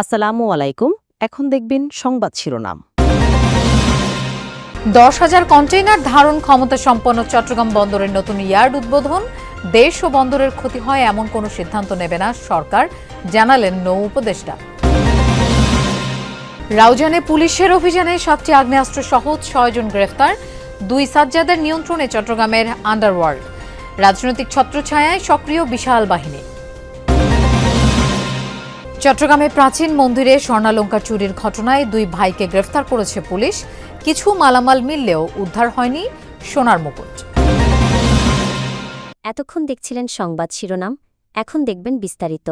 আসসালামু আলাইকুম। এখন দেখবেন সংবাদ শিরোনাম। দশ হাজার কন্টেইনার ধারণ ক্ষমতা সম্পন্ন চট্টগ্রাম বন্দরের নতুন ইয়ার্ড উদ্বোধন। দেশ ও বন্দরের ক্ষতি হয় এমন কোনো সিদ্ধান্ত নেবে না সরকার, জানালেন নৌ উপদেষ্টা। রাউজানে পুলিশের অভিযানে সাতটি আগ্নেয়াস্ত্র সহ ছয়জন গ্রেফতার, দুই সাজ্জাদের নিয়ন্ত্রণে চট্টগ্রামের আন্ডারওয়ার্ল্ড রাজনৈতিক ছত্রছায়ায় সক্রিয় বিশাল বাহিনী। চট্টগ্রামে প্রাচীন মন্দিরে স্বর্ণালঙ্কার চুরির ঘটনায় দুই ভাইকে গ্রেফতার করেছে পুলিশ। কিছু মালামাল মিললেও উদ্ধার হয়নি সোনার মুকুট। এতক্ষণ দেখছিলেন সংবাদ শিরোনাম এখন দেখবেন বিস্তারিত।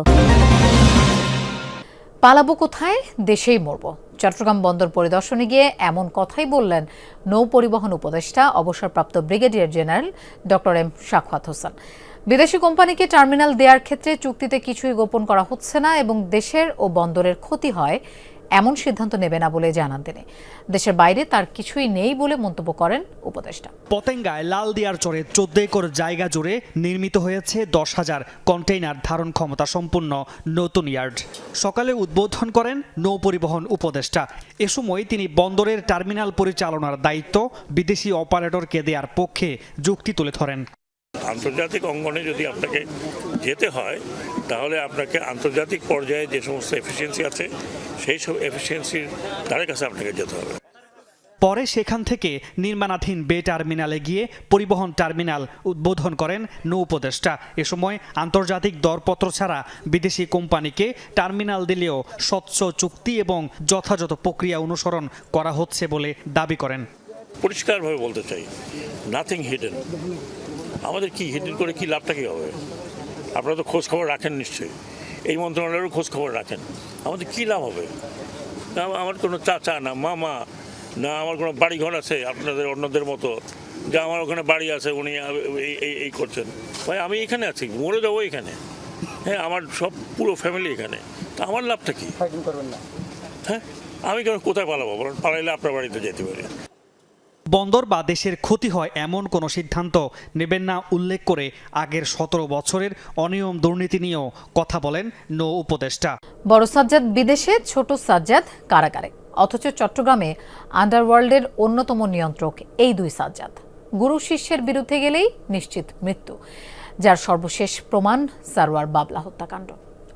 পালাবো কোথায়? দেশেই মরব। চট্টগ্রাম বন্দর পরিদর্শনে গিয়ে এমন কথাই বললেন নৌ পরিবহন উপদেষ্টা অবসরপ্রাপ্ত brigadier general doctor M Sakhawat Hossain. বিদেশি কোম্পানিকে টার্মিনাল দেওয়ার ক্ষেত্রে চুক্তিতে কিছুই গোপন করা হচ্ছে না এবং দেশের ও বন্দরের ক্ষতি হয় এমন সিদ্ধান্ত নেবে না বলে জানান তিনি। দেশের বাইরে তার কিছুই নেই বলে মন্তব্য করেন উপদেষ্টা। পতেঙ্গায় লাল দিয়ার চরে চোদ্দ একর জায়গা জুড়ে নির্মিত হয়েছে দশ হাজার কন্টেইনার ধারণ ক্ষমতা সম্পন্ন নতুন ইয়ার্ড। সকালে উদ্বোধন করেন নৌ পরিবহন উপদেষ্টা। এ সময় তিনি বন্দরের টার্মিনাল পরিচালনার দায়িত্ব বিদেশি অপারেটরকে দেওয়ার পক্ষে যুক্তি তুলে ধরেন। আন্তর্জাতিক অঙ্গনে যদি আপনাকে যেতে হয় তাহলে আপনাকে আন্তর্জাতিক পর্যায়ে যে সমস্ত এফিসিয়েন্সি আছে সেই সব এফিসিয়েন্সির তাদের কাছে আপনাকে যেতে হবে। পরে সেখান থেকে নির্মাণাধীন বে টার্মিনালে গিয়ে পরিবহন টার্মিনাল উদ্বোধন করেন নৌ উপদেষ্টা। এ সময় আন্তর্জাতিক দরপত্র ছাড়া বিদেশি কোম্পানিকে টার্মিনাল দিলেও স্বচ্ছ চুক্তি এবং যথাযথ প্রক্রিয়া অনুসরণ করা হচ্ছে বলে দাবি করেন। পরিষ্কারভাবে বলতে চাই নাথিং হিডেন আমাদের কি হিডেন করে কি লাভটা কী হবে? আপনারা তো খোঁজ খবর রাখেন নিশ্চয়ই। এই মন্ত্রণালয়েরও খোঁজ খবর রাখেন। আমাদের কী লাভ হবে? না আমার কোনো চাচা না মামা না আমার কোনো বাড়িঘর আছে আপনাদের অন্যদের মতো। যে আমার ওখানে বাড়ি আছে উনি এই এই এই করছেন। ভাই আমি এখানে আছি মরে যাব এখানে। হ্যাঁ আমার সব পুরো ফ্যামিলি এখানে। তা আমার লাভটা কি? হ্যাঁ আমি কেন কোথায় পালাবো? বলুন পালাইলে আপনার বাড়িতে যেতে পারি। বন্দর বা দেশের ক্ষতি হয় এমন কোনো সিদ্ধান্ত নেবেন না উল্লেখ করে আগের সতেরো বছরের অনিয়ম দুর্নীতি নিয়েও কথা বলেন নৌ উপদেষ্টা। বড় সাজ্জাদ বিদেশে, ছোট সাজ্জাদ কারাগারে। অথচ চট্টগ্রামে আন্ডারওয়ার্ল্ডের অন্যতম নিয়ন্ত্রক এই দুই সাজ্জাদ। গুরু শিষ্যের বিরুদ্ধে গেলেই নিশ্চিত মৃত্যু, যার সর্বশেষ প্রমাণ সারওয়ার বাবলা হত্যাকাণ্ড।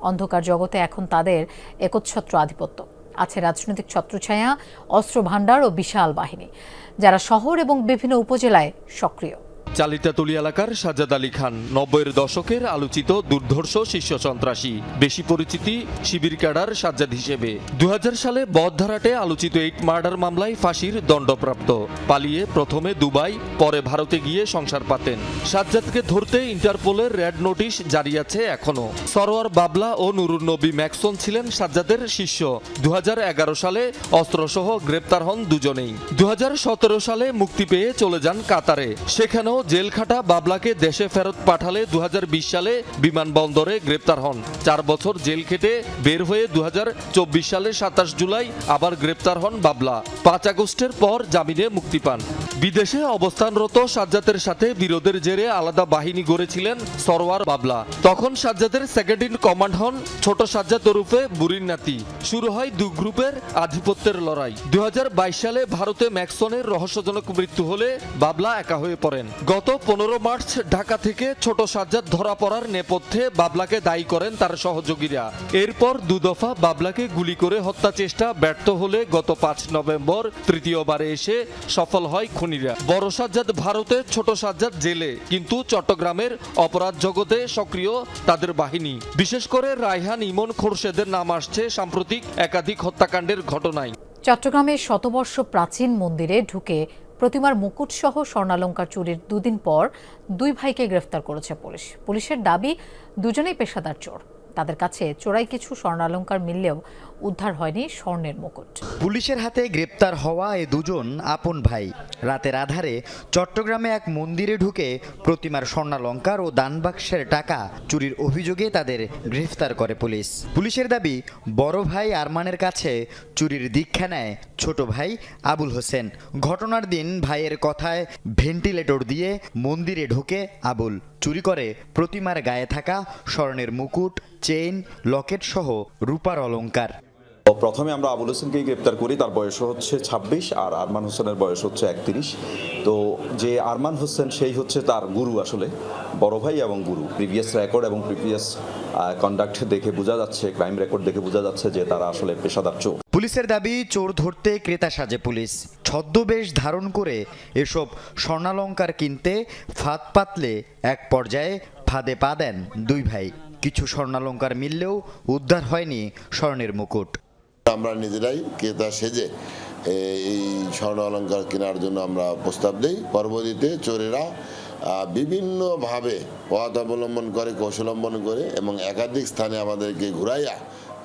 অন্ধকার জগতে এখন তাদের একচ্ছত্র আধিপত্য। আছে রাজনৈতিক ছত্রছায়া অস্ত্র ভাণ্ডার ও বিশাল বাহিনী যারা শহর এবং বিভিন্ন উপজেলায় সক্রিয়। চালিতাতুলি এলাকার সাজ্জাদ আলী খান, নব্বইয়ের দশকের আলোচিত দুর্ধর্ষ শীর্ষ সন্ত্রাসী। বেশি পরিচিতি শিবির ক্যাডার সাজ্জাদ হিসেবে। দু সালে বদধারাটে আলোচিত এইট মার্ডার মামলায় ফাঁসির দণ্ডপ্রাপ্ত। পালিয়ে প্রথমে দুবাই, পরে ভারতে গিয়ে সংসার পাতেন। সাজ্জাদকে ধরতে ইন্টারপোলের রেড নোটিশ জারি আছে এখনও সরোয়ার বাবলা ও নুরুর নবী ম্যাকসন ছিলেন সাজ্জাদের শিষ্য। দু হাজার এগারো সালে অস্ত্রসহ গ্রেপ্তার হন দুজনেই। দু হাজার সতেরো সালে মুক্তি পেয়ে চলে যান কাতারে। সেখানেও জেল খাটা বাবলাকে দেশে ফেরত পাঠালে দু হাজার বিশ সালে বিমানবন্দরে গ্রেপ্তার হন। চার বছর জেল খেটে বের হয়ে দু সালে সাতাশ জুলাই আবার গ্রেপ্তার হন বাবলা। পাঁচ আগস্টের পর জামিনে মুক্তি পান। বিদেশে অবস্থানরত সাজ্জাদের সাথে বিরোধের জেরে আলাদা বাহিনী গড়েছিলেন সরোয়ার বাবলা। তখন সাজ্জাদের সেকেন্ড ইন কমান্ড হন ছোট সাজ্জাদ ওরুফে বুরিন নাতি। শুরু হয় দু গ্রুপের আধিপত্যের লড়াই। দু হাজার বাইশ সালে ভারতে ম্যাক্সনের রহস্যজনক মৃত্যু হলে বাবলা একা হয়ে পড়েন। গত পনেরো মার্চ ঢাকা থেকে ছোট সাজ্জাদ ধরা পড়ার নেপথ্যে বাবলাকে দায়ী করেন তার সহযোগীরা। এরপর দুদফা বাবলাকে গুলি করে হত্যা চেষ্টা ব্যর্থ হলে গত পাঁচ নভেম্বর তৃতীয়বারে এসে সফল হয় খুনিরা। বড় সাজ্জাদ ভারতে ছোট সাজ্জাদ জেলে, কিন্তু চট্টগ্রামের অপরাধ জগতে সক্রিয় তাদের বাহিনী। বিশেষ করে রায়হান ইমন খোরশেদের নাম আসছে সাম্প্রতিক একাধিক হত্যাকাণ্ডের ঘটনায়। চট্টগ্রামের শতবর্ষ প্রাচীন মন্দিরে ঢুকে প্রতিমার মুকুট সহ স্বর্ণালঙ্কার চুরির দুদিন পর দুই ভাইকে গ্রেফতার করেছে পুলিশ। পুলিশের দাবি, দুজনেই পেশাদার চোর। তাদের কাছে চোরাই কিছু স্বর্ণালঙ্কার মিললেও উদ্ধার হয়নি স্বর্ণের মুকুট। পুলিশের হাতে গ্রেপ্তার হওয়া এ দুজন আপন ভাই। রাতের আধারে চট্টগ্রামে এক মন্দিরে ঢুকে প্রতিমার স্বর্ণালঙ্কার ও দানবাক্সের টাকা চুরির অভিযোগে তাদের গ্রেফতার করে পুলিশ। পুলিশের দাবি, বড় ভাই আরমানের কাছে চুরির দীক্ষা নেয় ছোট ভাই আবুল হোসেন। ঘটনার দিন ভাইয়ের কথায় ভেন্টিলেটর দিয়ে মন্দিরে ঢোকে আবুল। চুরি করে প্রতিমার গায়ে থাকা স্বর্ণের মুকুট, চেইন লকেট সহ রূপার অলংকার প্রথমে আমরা আবুল হোসেনকেই গ্রেপ্তার করি, তার বয়স হচ্ছে ২৬ আর আরমান হোসেনের বয়স হচ্ছে একত্রিশ। তো যে আরমান হোসেন, সেই হচ্ছে তার গুরু আসলে, বড় ভাই এবং গুরু। প্রিভিয়াস রেকর্ড এবং প্রিভিয়াস কন্ডাক্ট দেখে বোঝা যাচ্ছে ক্রাইম রেকর্ড দেখে বোঝা যাচ্ছে যে তারা আসলে পেশাদার চোর। পুলিশের দাবি, চোর ধরতে ক্রেতা সাজে পুলিশ। ছদ্মবেশ ধারণ করে এসব স্বর্ণালঙ্কার কিনতে ফাঁদ পাতলে এক পর্যায়ে ফাঁদে পা দেন দুই ভাই। কিছু স্বর্ণালঙ্কার মিললেও উদ্ধার হয়নি স্বর্ণের মুকুট। আমরা নিজেরাই ক্রেতা সেজে, এই স্বর্ণ অলঙ্কার কেনার জন্য আমরা প্রস্তাব দিই। পরবর্তীতে চোরেরা বিভিন্নভাবে পথ অবলম্বন করে, কৌশল অবলম্বন করে এবং একাধিক স্থানে আমাদেরকে ঘুরাইয়া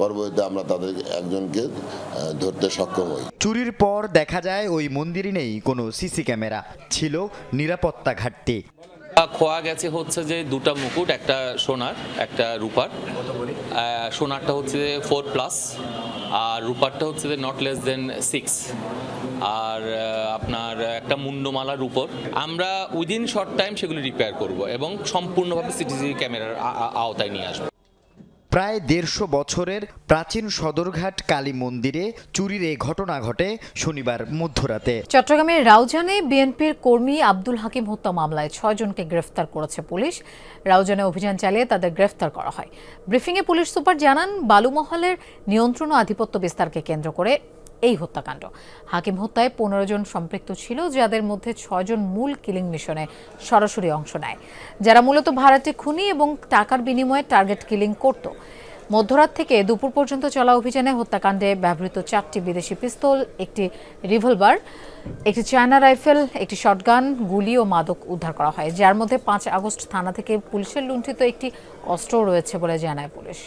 পরবর্তীতে আমরা তাদের একজনকে ধরতে সক্ষম হই। চুরির পর দেখা যায় ওই মন্দিরে নেই কোনো সিসি ক্যামেরা, ছিল নিরাপত্তা ঘাটতি। খোয়া গেছে হচ্ছে যে দুটা মুকুট, একটা সোনার, একটা রূপার। সোনারটা হচ্ছে যে ফোর প্লাস আর রূপারটা হচ্ছে যে নট লেস দেন সিক্স আর আপনার একটা মুন্ডমালার উপর। আমরা উইদিন শর্ট টাইম সেগুলি রিপেয়ার করব এবং সম্পূর্ণভাবে সিটিসিভি ক্যামেরার আওতায় নিয়ে আসব। প্রায় দেড়শো বছরের প্রাচীন সদরঘাট কালী মন্দিরে চুরির এই ঘটনা ঘটে শনিবার মধ্যরাতে। চট্টগ্রামের রাউজানে বিএনপির কর্মী আব্দুল হাকিম হত্যা মামলায় ছয়জনকে গ্রেফতার করেছে পুলিশ। রাউজানে অভিযান চালিয়ে তাদের গ্রেফতার করা হয়। ব্রিফিংয়ে পুলিশ সুপার জানান, বালুমহলের নিয়ন্ত্রণ ও আধিপত্য বিস্তারকে কেন্দ্র করে এই হত্যাকাণ্ড। হাকিম হত্যায় পনেরো জন সম্পৃক্ত ছিল, যাদের মধ্যে ছয়জন মূল কিলিং মিশনে সরাসরি অংশ নেয়। যারা মূলত ভাড়াটে খুনি এবং টাকার বিনিময়ে টার্গেট কিলিং করত। মধ্যরাত থেকে দুপুর পর্যন্ত চলা অভিযানে হত্যাকাণ্ডে ব্যবহৃত চারটি বিদেশি পিস্তল, একটি রিভলভার, একটি চায়না রাইফেল, একটি শটগান, গুলি ও মাদক উদ্ধার করা হয়। যার মধ্যে পাঁচ আগস্ট থানা থেকে পুলিশের লুণ্ঠিত একটি অস্ত্র রয়েছে বলে জানায় পুলিশ।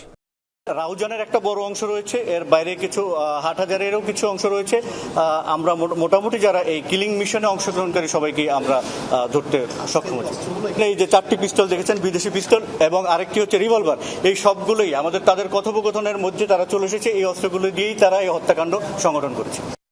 রাউজানের একটা বড় অংশ রয়েছে, এর বাইরে কিছু হাট হাজারেরও কিছু অংশ রয়েছে। আমরা মোট- মোটামুটি যারা এই কিলিং মিশনে অংশগ্রহণকারী সবাইকে আমরা ধরতে সক্ষম হয়েছি। এই যে চারটি পিস্তল দেখেছেন, বিদেশি পিস্তল এবং আরেকটি হচ্ছে রিভলভার। এই সবগুলোই আমাদের তাদের কথোপকথনের মধ্যে তারা চলে এসেছে, এই অস্ত্রগুলো দিয়েই তারা এই হত্যাকাণ্ড সংগঠন করেছে।